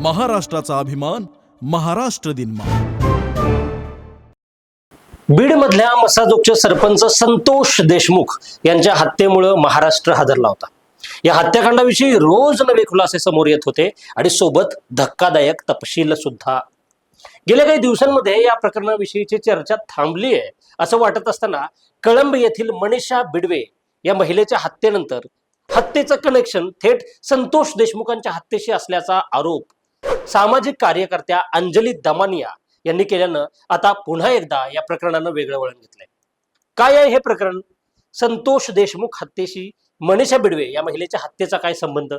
महाराष्ट्राचा अभिमान महाराष्ट्र बीड बीडमधल्या मसाजोगचे सरपंच संतोष देशमुख यांच्या हत्येमुळं महाराष्ट्र हादरला होता. या हत्याकांडाविषयी रोज नवे खुलासे समोर येत होते आणि सोबत धक्कादायक तपशील सुद्धा. गेल्या काही दिवसांमध्ये या प्रकरणाविषयीची चर्चा थांबली आहे असं वाटत असताना कळंब येथील मनीषा बिडवे या महिलेच्या हत्येनंतर हत्येचं कनेक्शन थेट संतोष देशमुखांच्या हत्येशी असल्याचा आरोप सामाजिक कार्यकर्त्या अंजली दमानिया यांनी केल्यानं आता पुन्हा एकदा या प्रकरणानं वेगळं वळण घेतलंय. काय आहे हे प्रकरण? संतोष देशमुख हत्येशी मनीषा बिडवे या महिलेच्या हत्येचा काय संबंध?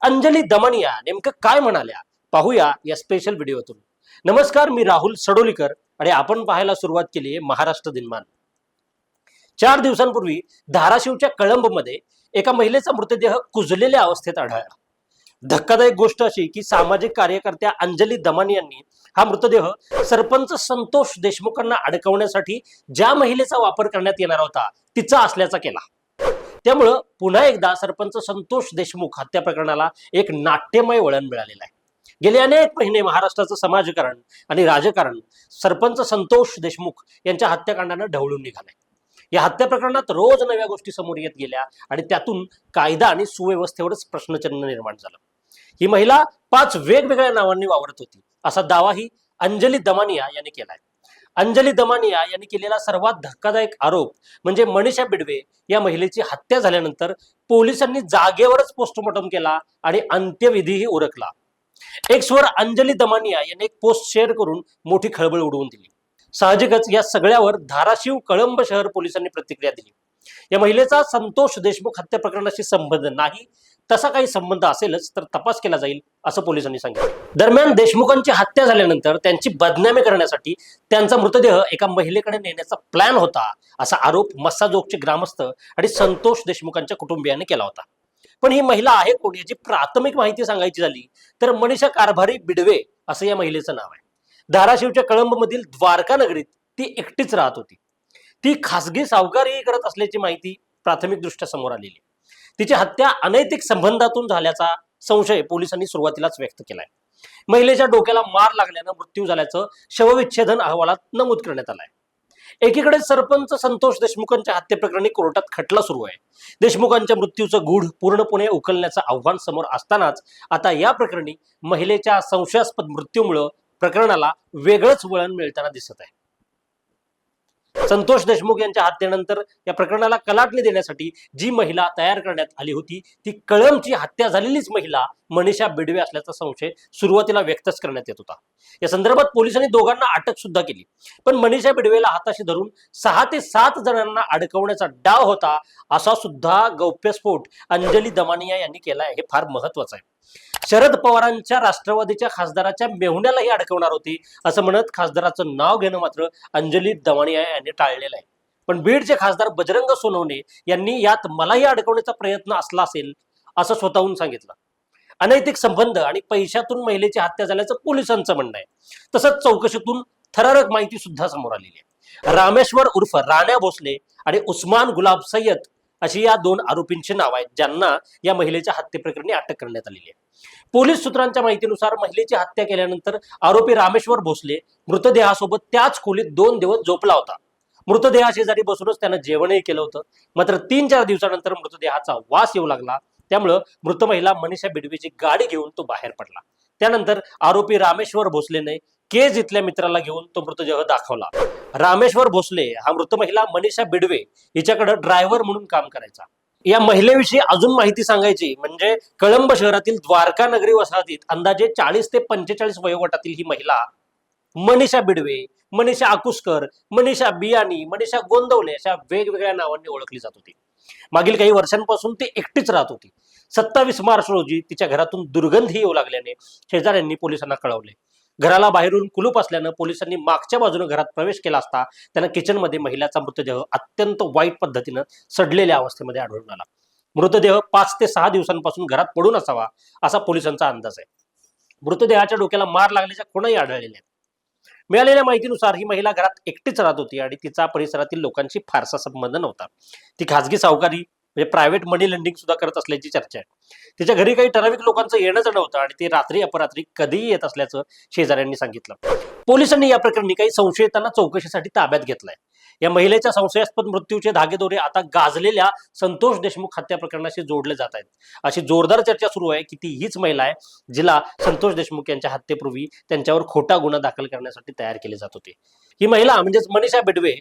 अंजली दमानिया नेमकं काय म्हणाल्या? पाहूया या स्पेशल व्हिडिओतून. नमस्कार मी राहुल सडोलीकर आणि आपण पाहायला सुरुवात केली आहे महाराष्ट्र दिनमान. चार दिवसांपूर्वी धाराशिवच्या कळंबमध्ये एका महिलेचा मृतदेह कुजलेल्या अवस्थेत आढळला. धक्कादायक गोष्ट अशी की सामाजिक कार्यकर्त्या अंजली दमान यांनी हा मृतदेह सरपंच संतोष देशमुखांना अडकवण्यासाठी ज्या महिलेचा वापर करण्यात येणार होता तिचा असल्याचा केला. त्यामुळं पुन्हा एकदा सरपंच संतोष देशमुख हत्या प्रकरणाला एक नाट्यमय वळण मिळालेलं आहे. गेले अनेक महिने महाराष्ट्राचं समाजकारण आणि राजकारण सरपंच संतोष देशमुख यांच्या हत्याकांडानं ढवळून निघालंय. या हत्या प्रकरणात रोज नव्या गोष्टी समोर येत गेल्या आणि त्यातून कायदा आणि सुव्यवस्थेवरच प्रश्नचिन्ह निर्माण झालं. ही महिला पाच वेगवेगळ्या नावांनी वावरत होती. असा दावाही अंजली दमानिया यांनी केलाय. अंजली दमानिया यांनी केलेला सर्वात धक्कादायक आरोप म्हणजे मनीषा बिडवे या महिलेची हत्या झाल्यानंतर पोलिसांनी जागेवरच पोस्टमॉर्टम केला आणि अंत्यविधीही उरकला. एक्सवर अंजली दमानिया यांनी एक पोस्ट शेअर करून मोठी खळबळ उडवून दिली. साहजिकच या सगळ्यावर धाराशिव कळंब शहर पोलिसांनी प्रतिक्रिया दिली. या महिलेचा संतोष देशमुख हत्या प्रकरणाशी संबंध नाही तसा काही संबंध असेलच तर तपास केला जाईल असं पोलिसांनी सांगितलं. दरम्यान देशमुखांची हत्या झाल्यानंतर त्यांची बदनामी करण्यासाठी त्यांचा मृतदेह एका महिलेकडे नेण्याचा प्लॅन होता असा आरोप मस्साजोगचे ग्रामस्थ आणि संतोष देशमुखांच्या कुटुंबियाने केला होता. पण ही महिला आहे कोण याची प्राथमिक माहिती सांगायची झाली तर मनीषा कारभारी बिडवे असं या महिलेचं नाव आहे. धाराशिवच्या कळंबमधील द्वारका नगरीत ती एकटीच राहत होती. ती खासगी सावकारी करत असल्याची माहिती प्राथमिक दृष्ट्या समोर आलेली. तिची हत्या अनैतिक संबंधातून झाल्याचा संशय पोलिसांनी सुरुवातीलाच व्यक्त केलाय. महिलेच्या डोक्याला मार लागल्यानं मृत्यू झाल्याचं शवविच्छेदन अहवालात नमूद करण्यात आलंय. एकीकडे सरपंच संतोष देशमुखांच्या हत्येप्रकरणी कोर्टात खटला सुरू आहे. देशमुखांच्या मृत्यूचं गूढ पूर्णपणे उकलण्याचं आव्हान समोर असतानाच आता या प्रकरणी महिलेच्या संशयास्पद मृत्यूमुळे प्रकरणाला वेगळंच वळण मिळताना दिसत आहे. संतोष देशमुख यांच्या हत्येनंतर या प्रकरणाला कलाटणी देण्यासाठी जी महिला तयार करण्यात आली होती ती कळमची हत्या झालेलीच महिला मनीषा बिडवे असल्याचा संशय सुरुवातीला व्यक्तच करण्यात येत होता. या संदर्भात पोलिसांनी दोघांना अटक सुद्धा केली. पण मनीषा बिडवेला हाताशी धरून सहा ते सात जणांना अडकवण्याचा डाव होता असा सुद्धा गौप्यस्फोट अंजली दमानिया यांनी केलाय हे फार महत्वाचं आहे. शरद पवारांच्या राष्ट्रवादीच्या खासदाराच्या मेहुण्यालाही अडकवणार होती असं म्हणत खासदाराचं नाव घेणं मात्र अंजली दवाणी यांनी टाळलेलं आहे. पण बीडचे खासदार बजरंग सोनवणे यांनी यात मलाही अडकवण्याचा प्रयत्न असला असेल असं स्वतःहून सांगितलं. अनैतिक संबंध आणि पैशातून महिलेची हत्या झाल्याचं पोलिसांचं म्हणणं आहे. तसंच चौकशीतून थरारक माहिती सुद्धा समोर आलेली आहे. रामेश्वर उर्फ राण्या भोसले आणि उस्मान गुलाब सय्यद अशी या दोन आरोपींची नाव आहेत ज्यांना या महिलेच्या हत्येप्रकरणी अटक करण्यात आलेली आहे. पोलीस सूत्रांच्या माहितीनुसार महिलेची हत्या केल्यानंतर आरोपी रामेश्वर भोसले मृतदेहासोबत त्याच खोलीत दोन दिवस झोपला होता. मृतदेहाशेजारी बसूनच त्यानं जेवणही केलं होतं. मात्र तीन चार दिवसानंतर मृतदेहाचा वास येऊ लागला. त्यामुळं मृत महिला मनीषा बिडवेची गाडी घेऊन तो बाहेर पडला. त्यानंतर आरोपी रामेश्वर भोसलेने केज इथल्या मित्राला घेऊन तो मृतदेह दाखवला. रामेश्वर भोसले हा मृत महिला मनीषा बिडवे हिच्याकडे ड्रायव्हर म्हणून काम करायचा. या महिलेविषयी अजून माहिती सांगायची म्हणजे कळंब शहरातील द्वारका नगरी वसाहतीत अंदाजे चाळीस ते पंचेचाळीस वयोगटातील ही महिला मनीषा बिडवे मनीषा आकुसकर मनीषा बियाणी मनीषा गोंदवले अशा वेगवेगळ्या नावांनी ओळखली जात होती. मागील काही वर्षांपासून ती एकटीच राहत होती. सत्तावीस मार्च रोजी तिच्या घरातून दुर्गंधी येऊ लागल्याने शेजाऱ्यांनी पोलिसांना कळवले. घराला बाहेरून कुलूप असल्यानं पोलिसांनी मागच्या बाजूने घरात प्रवेश केला असता त्यांना किचनमध्ये महिलाचा मृतदेह अत्यंत वाईट पद्धतीनं सडलेल्या अवस्थेमध्ये आढळून आला. मृतदेह पाच ते सहा दिवसांपासून घरात पडून असावा असा पोलिसांचा अंदाज आहे. मृतदेहाच्या डोक्याला मार लागल्याच्या खुणाही आढळलेल्या आहेत. मिळालेल्या माहितीनुसार ही महिला घरात एकटीच राहत होती आणि तिचा परिसरातील लोकांशी फारसा संबंध नव्हता. ती खासगी सावकारी म्हणजे प्रायव्हेट मनी लेंडिंग सुद्धा करत असल्याची चर्चा आहे. तिच्या घरी काही ठराविक लोकांचं येणं जाणं होतं आणि ते रात्री अपरात्री कधीही येत असल्याचं शेजाऱ्यांनी सांगितलं. पोलिसांनी या प्रकरणी काही संशयितांना चौकशीसाठी ताब्यात घेतलाय. या महिलेच्या संशयास्पद मृत्यूचे धागेदोरे आता गाजलेल्या संतोष देशमुख हत्या प्रकरणाशी जोडले जात आहेत. अशी जोरदार चर्चा सुरू आहे की ती हीच महिला आहे जिला संतोष देशमुख यांच्या हत्येपूर्वी त्यांच्यावर खोटा गुन्हा दाखल करण्यासाठी तयार केले जात होते. ही महिला म्हणजेच मनीषा बेडवे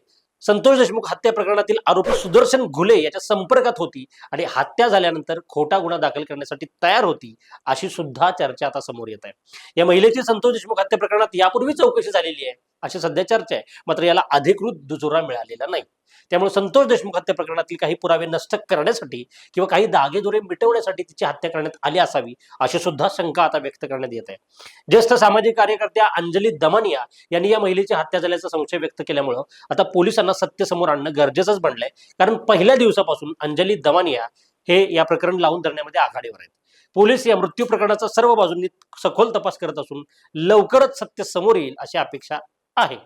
संतोष देशमुख हत्या प्रकरणातील आरोपी सुदर्शन घुले याच्या संपर्कात होती आणि हत्या झाल्यानंतर खोटा गुन्हा दाखल करण्यासाठी तयार होती अशी सुद्धा चर्चा आता समोर येत आहे. या महिलेची संतोष देशमुख हत्या प्रकरणात यापूर्वी चौकशी झालेली आहे. अशी सध्या चर्चा आहे. मात्र याला अधिकृत दुजोरा मिळालेला नाही. त्यामुळे संतोष देशमुख हत्या प्रकरणातील काही पुरावे नष्ट करण्यासाठी किंवा काही दागेदोरे मिटवण्यासाठी तिची हत्या करण्यात आली असावी अशी सुद्धा शंका आता व्यक्त करण्यात येत आहे. ज्येष्ठ सामाजिक कार्यकर्त्या अंजली दमानिया यांनी या महिलेची हत्या झाल्याचा संशय व्यक्त केल्यामुळं आता पोलिसांना सत्य समोर आणणं गरजेचंच बनलंय. कारण पहिल्या दिवसापासून अंजली दमानिया हे या प्रकरण लावून धरण्यामध्ये आघाडीवर आहेत. पोलीस या मृत्यू प्रकरणाचा सर्व बाजूंनी सखोल तपास करत असून लवकरच सत्य समोर येईल अशी अपेक्षा आहे.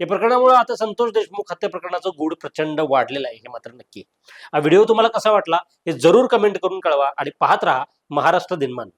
या प्रकरणामुळे आता संतोष देशमुख हत्या प्रकरणाचं गूढ प्रचंड वाढलेलं आहे हे मात्र नक्की हा व्हिडिओ तुम्हाला कसा वाटला हे जरूर कमेंट करून कळवा आणि पाहत राहा महाराष्ट्र दिनमान.